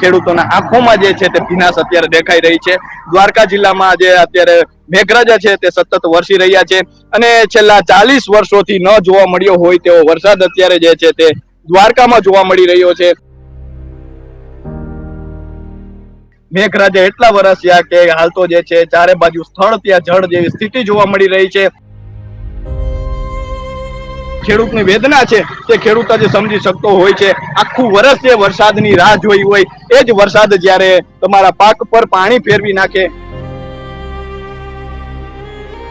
ખેડૂતોના આંખોમાં જે છે તે ભીનાશ અત્યારે દેખાઈ રહી છે. દ્વારકા જિલ્લામાં જે અત્યારે મેઘરાજા છે તે સતત વરસી રહ્યા છે અને છેલ્લા ચાલીસ વર્ષોથી ન જોવા મળ્યો હોય તેવો વરસાદ અત્યારે જે છે તે દ્વારકામાં જોવા મળી રહ્યો છે. મેઘરાજા એટલા વરસ્યા કે હાલ તો જે છે ચારે બાજુ સ્થળ ત્યાં જળ જેવી સ્થિતિ જોવા મળી રહી છે. ખેડૂતની વેદના છે તે ખેડૂત જ સમજી શકતો હોય છે. આખું વર્ષ જે વરસાદની રાહ જોઈ હોય એ જ વરસાદ જ્યારે તમારા પાક પર પાણી ફેરવી નાખે.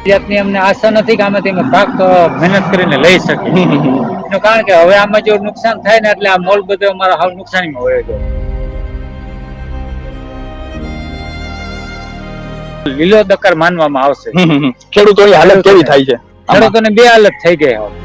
જાતની અમને આશા નથી કે આમાંથી અમે પાક મહેનત કરીને લઈ શકીએ. એનું કારણ કે હવે આમાં જો નુકસાન થાય ને એટલે આ મોલ બધો અમારો હાલ નુકસાનીમાં હોય છે. લીલો દકર માનવામાં આવશે. ખેડૂતોની હાલત કેવી થાય છે? ખેડૂતોને બે હાલત થઈ ગઈ હવે.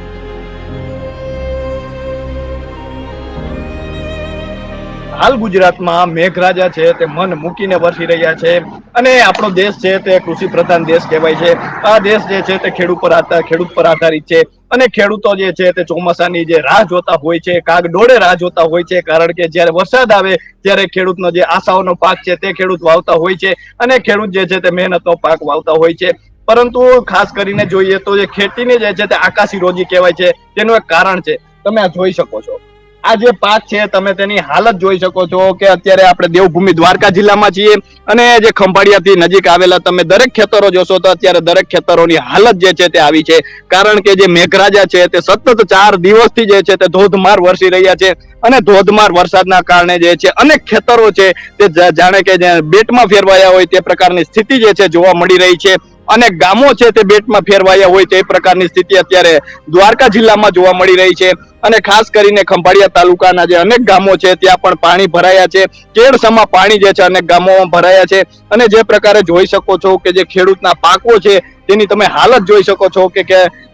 હાલ ગુજરાતમાં મેઘરાજા છે, તે મન મૂકીને વરસી રહ્યા છે. અને આપણો દેશ છે, તે કૃષિ પ્રધાન દેશ કહેવાય છે. આ દેશ જે છે, તે ખેડૂત પર ખેડૂત પર આધારિત છે. અને ખેડૂતો જે છે, તે ચોમાસાની જે રાહ જોતા હોય છે કાગ ડોળે રાહ જોતા હોય છે, કારણ કે જ્યારે વરસાદ આવે, ત્યારે ખેડૂતનો જે આશાઓનો પાક છે, તે ખેડૂત વાવતા હોય છે. અને ખેડૂત જે છે, તે મહેનતનો પાક વાવતા હોય છે. પરંતુ ખાસ કરીને જોઈએ તો જે ખેતીને જે છે, તે આકાશી રોજી કહેવાય છે. તેનું એક કારણ છે. તમે આ જોઈ શકો છો. આ જે પાક છે, તમે તેની હાલત જોઈ શકો છો કે અત્યારે આપણે દેવભૂમિ દ્વારકા જિલ્લામાં છીએ અને જે ખંભાળિયાથી નજીક આવેલા તમે દરેક ખેતરો જોશો તો અત્યારે દરેક ખેતરોની હાલત જે છે તે આવી છે. કારણ કે જે મેઘરાજા છે, તે સતત ચાર દિવસથી જે છે તે ધોધમાર વરસી રહ્યા છે અને ધોધમાર વરસાદના કારણે જે છે અનેક ખેતરો છે તે જાણે કે બેટમાં ફેરવાયા હોય તે પ્રકારની સ્થિતિ જે છે જોવા મળી રહી છે. અને ગામો છે તે બેટમાં ફેરવાયા હોય તે પ્રકારની સ્થિતિ અત્યારે દ્વારકા જિલ્લામાં જોવા મળી રહી છે. અને ખાસ કરીને ખંભાળિયા તાલુકાના જે અનેક ગામો છે, ત્યાં પણ પાણી ભરાયા છે. કેળસમાં પાણી જે છે, અનેક ગામોમાં ભરાયા છે. અને જે પ્રકારે જોઈ શકો છો કે જે ખેડૂતના પાકો છે, તેની તમે હાલત જોઈ શકો છો કે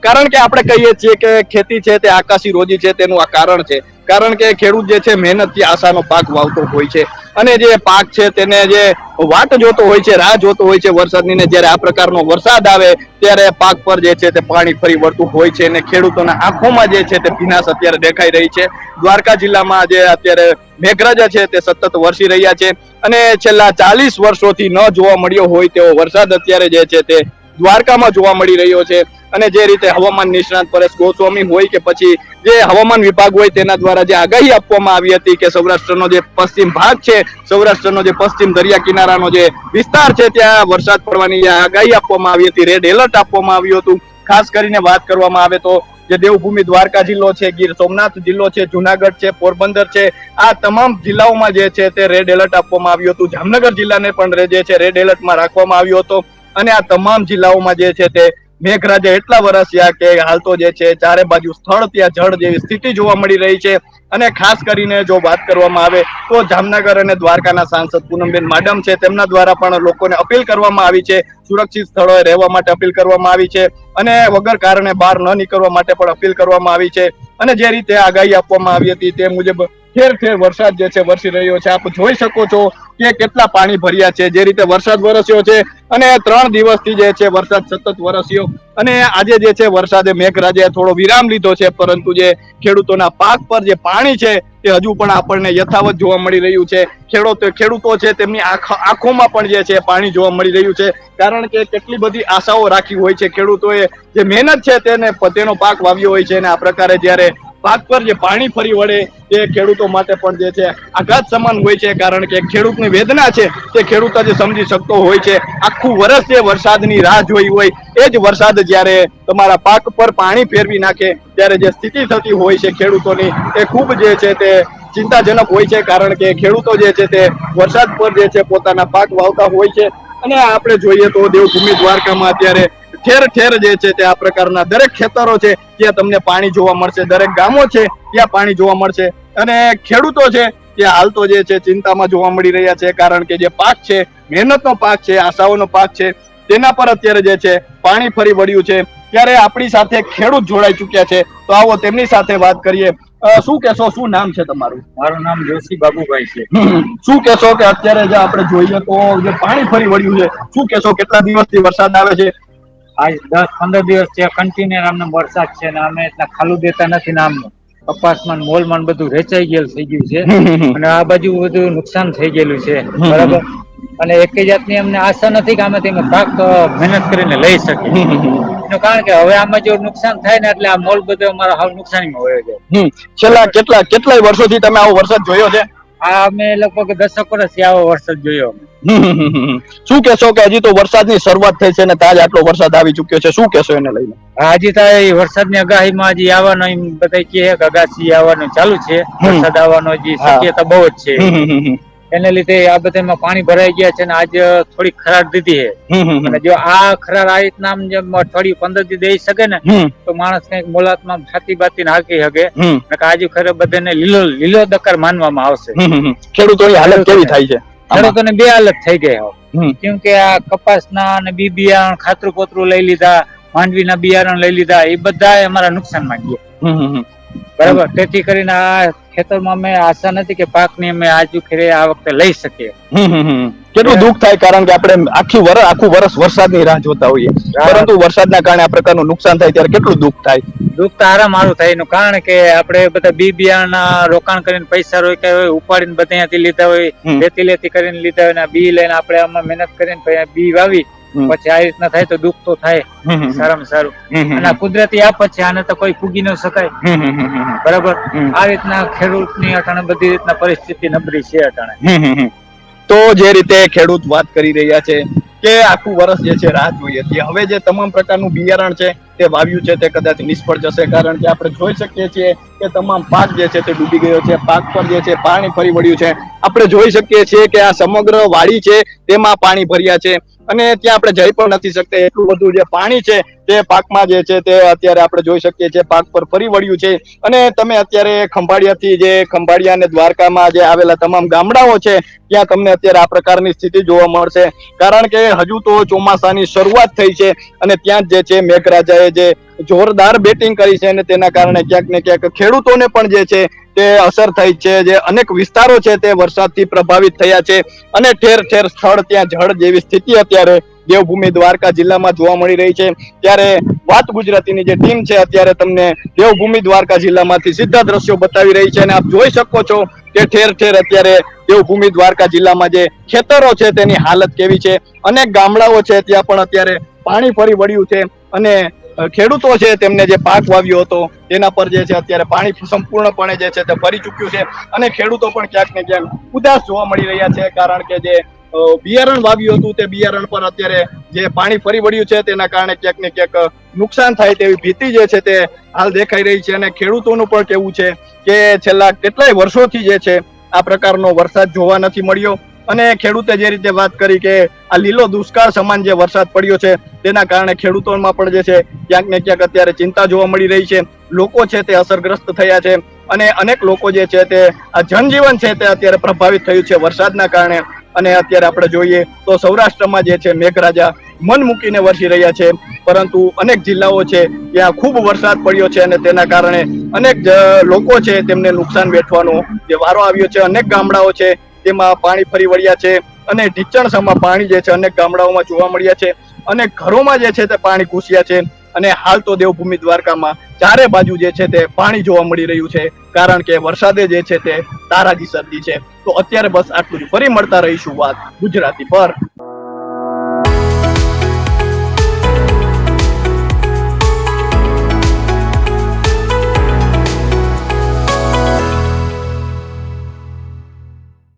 કારણ કે આપણે કહીએ છીએ કે ખેતી છે તે આકાશી રોજી છે, તેનું આ કારણ છે. કારણ કે ખેડૂત જે છે, મહેનતથી આશાનો પાક વાવતો હોય છે. અને જે પાક છે, તેને જે વાટ જોતો હોય છે, રાહ જોતો હોય છે, વરસાદની ને જ્યારે આ પ્રકારનો વરસાદ આવે, ત્યારે પાક પર જે છે, તે પાણી ફરી વળતું હોય છે અને ખેડૂતોના આંખોમાં જે છે, તે ભીનાશ અત્યારે દેખાઈ રહી છે. દ્વારકા જિલ્લામાં જે અત્યારે મેઘરાજા છે, તે સતત વરસી રહ્યા છે. અને છેલ્લા ચાલીસ વર્ષોથી ન જોવા મળ્યો હોય તેવો વરસાદ અત્યારે જે છે, તે દ્વારકામાં જોવા મળી રહ્યો છે. અને જે રીતે હવામાન નિષ્ણાત પરેશ ગોસ્વામી હોય કે પછી જે હવામાન વિભાગ હોય તેના દ્વારા જે આગાહી આપવામાં આવી હતી કે સૌરાષ્ટ્રનો જે પશ્ચિમ ભાગ છે, સૌરાષ્ટ્રનો જે પશ્ચિમ દરિયા કિનારાનો જે વિસ્તાર છે, ત્યાં વરસાદ પડવાની જે આગાહી આપવામાં આવી હતી. રેડ એલર્ટ આપવામાં આવ્યું હતું. ખાસ કરીને વાત કરવામાં આવે તો જે દેવભૂમિ દ્વારકા જિલ્લો છે, ગીર સોમનાથ જિલ્લો છે, જુનાગઢ છે, પોરબંદર છે, આ તમામ જિલ્લાઓમાં જે છે તે રેડ એલર્ટ આપવામાં આવ્યું હતું. જામનગર જિલ્લાને પણ જે છે રેડ એલર્ટમાં રાખવામાં આવ્યો હતો. અને આ તમામ જિલ્લાઓમાં જે છે તે મેઘરાજા એટલા વરસ્યા કે હાલ તો જે છે ચારે બાજુ સ્થળ ત્યાં જળ જેવી સ્થિતિ જોવા મળી રહી છે. અને ખાસ કરીને જો વાત કરવામાં આવે તો જામનગર અને દ્વારકાના સાંસદ પૂનમબેન માડમ છે. તેમના દ્વારા પણ લોકોને અપીલ કરવામાં આવી છે. સુરક્ષિત સ્થળોએ રહેવા માટે અપીલ કરવામાં આવી છે. અને વગર કારણે બહાર ન નીકળવા માટે પણ અપીલ કરવામાં આવી છે. અને જે રીતે આગાહી આપવામાં આવી હતી તે મુજબ ઠેર ઠેર વરસાદ જે છે વરસી રહ્યો છે. આપ જોઈ શકો છો કે કેટલા પાણી ભર્યા છે, જે રીતે વરસાદ વરસ્યો છે અને ત્રણ દિવસથી જે છે વરસાદ સતત વરસ્યો. અને આજે જે છે વરસાદે મેઘરાજે થોડો વિરામ લીધો છે, પરંતુ જે ખેડૂતોના પાક પર જે પાણી છે તે હજુ પણ આપણને યથાવત જોવા મળી રહ્યું છે. ખેડૂતો ખેડૂતો છે તેમની આંખ, આંખોમાં પણ જે છે પાણી જોવા મળી રહ્યું છે. કારણ કે કેટલી બધી આશાઓ રાખી હોય છે ખેડૂતોએ. જે મહેનત છે તેને, તેનો પાક વાવ્યો હોય છે અને આ પ્રકારે જ્યારે પાક પર જે પાણી ફરી વળે એ ખેડૂતો માટે પણ જે છે આઘાત સમાન હોય છે, કારણ કે ખેડૂતની વેદના છે, તે ખેડૂત જ સમજી શકતો હોય છે. આખું વર્ષ જે વરસાદની રાહ જોઈ હોય, એ જ વરસાદ જ્યારે તમારા પાક પર પાણી ફેરવી નાખે, ત્યારે જે સ્થિતિ થતી હોય છે ખેડૂતોની એ ખૂબ જે છે તે ચિંતાજનક હોય છે, કારણ કે ખેડૂતો જે છે તે વરસાદ પર જે છે પોતાના પાક વાવતા હોય છે અને આપણે જોઈએ તો દેવભૂમિ દ્વારકામાં અત્યારે ઠેર ઠેર જે છે તે આ પ્રકારના દરેક ખેતરો છે, ત્યાં તમને પાણી જોવા મળશે. દરેક ગામો છે, ત્યાં પાણી જોવા મળશે. અને ખેડૂતો છે, ત્યાં હાલ તો જે છે ચિંતામાં જોવા મળી રહ્યા છે, કારણ કે જે પાક છે, મહેનતનો પાક છે, આશાઓનો પાક છે, તેના પર અત્યારે જે છે પાણી ફરી વળ્યું છે. ત્યારે આપણી સાથે ખેડૂત જોડાઈ ચુક્યા છે. તો આવો તેમની સાથે વાત કરીએ. શું કેશો શું નામ છે તમારું? મારું નામ જોશી બાબુભાઈ છે. શું કેશો કે અત્યારે જે આપણે જોઈએ તો જે પાણી ફરી વળ્યું છે શું કેશો કેટલા દિવસથી વરસાદ આવે છે? આજ દસ પંદર દિવસ છે કન્ટિન્યુ અમને વરસાદ છે ને અમે એટલા ખાલું દેતા નથી ને આમનું. કપાસમાં મોલમાં બધું વેચાઈ ગયેલું થઈ ગયું છે. અને આ બાજુ બધું નુકસાન થઈ ગયેલું છે. બરાબર? અને એક જાતની અમને આશા નથી કે અમે તેમાં પાક મહેનત કરીને લઈ શકીએ. કારણ કે હવે આમાં જો નુકસાન થાય ને એટલે આ મોલ બધો અમારો હાવ નુકસાનીમાં વયો જાય હમ. છેલ્લા કેટલા કેટલાય વર્ષોથી તમે આવો વરસાદ જોયો છે? આ અમે લગભગ દસક વર્ષથી આવો વરસાદ જોયો. શું કેશો કે હજી તો વરસાદની શરૂઆત થઈ છે ને તાજ આટલો વરસાદ આવી ચુક્યો છે? શું કેશો એને લઈને? હજી તો વરસાદની આગાહીમાં હજી આવવાનો એમ બધા કહે કે અગાસી આવવાનું ચાલુ છે. વરસાદ આવવાનો હજી શક્યતા બહુ જ છે. એને લીધે આ બધામાં પાણી ભરાઈ ગયા છે અને આજ થોડી ખરાડ દીધી છે. અને જો આ ખરાડ આ રીતના આમ જેમ અઠવાડિયું પંદર દી દઈ શકે ને તો માણસ કંઈક મોલાતમાં છાતી બાતી હાકી શકે. નકર ખરે બધાને લીલો લીલો દકાર માનવામાં આવશે. ખેડૂતોની હાલત કેવી થાય છે? ખેડૂતોને બે હાલત થઈ ગઈ હવે. કેમ કે આ કપાસના અને બી બિયારણ ખાતરું પોતરું લઈ લીધા માંડવીના બિયારણ લઈ લીધા એ બધા અમારા નુકસાનમાં ગયા. બરાબર? તેથી કરીને આ ખેતરમાં અમે આશા નથી કે પાકની અમે આજુ ખેરે આ વખતે લઈ શકીએ. કેટલું દુઃખ થાય કારણ કે આપણે આખી વર આખું વર્ષ વરસાદની રાહ જોતા હોઈએ પરંતુ વરસાદના કારણે આ પ્રકારનું નુકસાન થાય ત્યારે કેટલું દુઃખ થાય દુઃખ તો આરામ મારું થાય એનું કારણ કે આપણે બધા બી બિયારણના રોકાણ કરીને પૈસા રોક્યા હોય ઉપાડીને બધા અહીંયાથી લીધા હોય હમ. લેતી લેતી કરીને લીધા હોય બી લઈને આપણે આમાં મહેનત કરીને બી વાવી. પછી આવી રીતના થાય તો દુઃખ તો થાય. સારામાં સારું. અને કુદરતી આફત છે આને તો કોઈ ફૂગી ન શકાય. બરાબર? આ રીતના ખેડૂતની અટાણે બધી રીતના પરિસ્થિતિ નબળી છે અટાણે. તો જે રીતે ખેડૂત વાત કરી રહ્યા છે કે આખું વર્ષ જે છે રાહ જોઈએ હતી. હવે જે તમામ પ્રકારનું બિયારણ છે તે વાવ્યું છે તે કદાચ નિષ્ફળ જશે, કારણ કે આપણે જોઈ શકીએ છીએ કે તમામ પાક જે છે તે ડૂબી ગયો છે, પાક પર જે છે પાણી ફરી વળ્યું છે. આપણે જોઈ શકીએ છીએ કે આ સમગ્ર વાડી છે તેમાં પાણી ભર્યા છે અને ત્યાં આપણે જઈ પણ નથી શકતા. એટલું બધું જે પાણી છે તે પાકમાં જે છે તે અત્યારે આપણે જોઈ શકીએ છીએ પાક પર ફરી વળ્યું છે. અને તમે અત્યારે ખંભાળિયાથી જે ખંભાળિયા અને દ્વારકામાં જે આવેલા તમામ ગામડાઓ છે, ત્યાં તમને અત્યારે આ પ્રકારની સ્થિતિ જોવા મળશે. કારણ કે હજુ તો ચોમાસાની શરૂઆત થઈ છે અને ત્યાં જ જે છે મેઘરાજાએ જે જોરદાર બેટિંગ કરી છે અને તેના કારણે ક્યાંક ને ક્યાંક ખેડૂતોને પણ જે છે તે અસર થઈ છે. જે અનેક વિસ્તારો છે તે વરસાદથી પ્રભાવિત થયા છે અને ઠેર ઠેર સ્થળ ત્યાં જળ જેવી સ્થિતિ અત્યારે દેવભૂમિ દ્વારકા જિલ્લામાં જોવા મળી રહી છે. ત્યારે વાત ગુજરાતીની જે ટીમ છે અત્યારે તમને દેવભૂમિ દ્વારકા જિલ્લામાંથી સીધા દ્રશ્યો બતાવી રહી છે અને આપ જોઈ શકો છો કે ઠેર ઠેર અત્યારે દેવભૂમિ દ્વારકા જિલ્લામાં જે ખેતરો છે તેની હાલત કેવી છે. અનેક ગામડાઓ છે ત્યાં પણ અત્યારે પાણી ફરી વળ્યું છે અને ખેડૂતો છે, તેમને જે પાક વાવ્યો હતો, તેના પર જે છે, અત્યારે પાણી સંપૂર્ણપણે જે છે, તે ભરી ચૂક્યું છે. અને ખેડૂતો પણ ક્યાંક ને ક્યાંક ઉદાસ જોવા મળી રહ્યા છે, કારણ કે જે બિયારણ વાવ્યું હતું, તે બિયારણ પર અત્યારે જે પાણી ફરી વળ્યું છે, તેના કારણે ક્યાંક ને ક્યાંક નુકસાન થાય તેવી ભીતિ જે છે, તે હાલ દેખાઈ રહી છે. અને ખેડૂતોનું પણ કેવું છે કે છેલ્લા કેટલાય વર્ષોથી જે છે, આ પ્રકારનો વરસાદ જોવા નથી મળ્યો. અને ખેડૂતે જે રીતે વાત કરી કે આ લીલો દુષ્કાળ સમાન જે વરસાદ પડ્યો છે, તેના કારણે ખેડૂતોમાં પણ જે છે, ક્યાંક ને ક્યાંક અત્યારે ચિંતા જોવા મળી રહી છે. લોકો છે તે અસરગ્રસ્ત થયા છે અને અનેક લોકો જે છે તે આ જનજીવન છે તે અત્યારે પ્રભાવિત થયું છે વરસાદના કારણે. અને અત્યારે આપણે જોઈએ તો સૌરાષ્ટ્રમાં જે છે મેઘરાજા મન મૂકીને વરસી રહ્યા છે. પરંતુ અનેક જિલ્લાઓ છે ત્યાં ખૂબ વરસાદ પડ્યો છે અને તેના કારણે અનેક લોકો છે તેમને નુકસાન વેઠવાનો જે વારો આવ્યો છે. અનેક ગામડાઓ છે તેમાં પાણી ફરી વળ્યા છે અને ઢીચણસામાં પાણી જે છે અનેક ગામડાઓમાં જોવા મળ્યા છે અને ઘરોમાં જે છે તે પાણી ઘૂસ્યા છે અને હાલ તો દેવભૂમિ દ્વારકામાં ચારે બાજુ જે છે તે પાણી જોવા મળી રહ્યું છે કારણ કે વરસાદે જે છે તે તારાજી સર્દી છે. તો અત્યારે બસ આટલું જ. ફરી મળતા રહીશું વાત ગુજરાતી પર.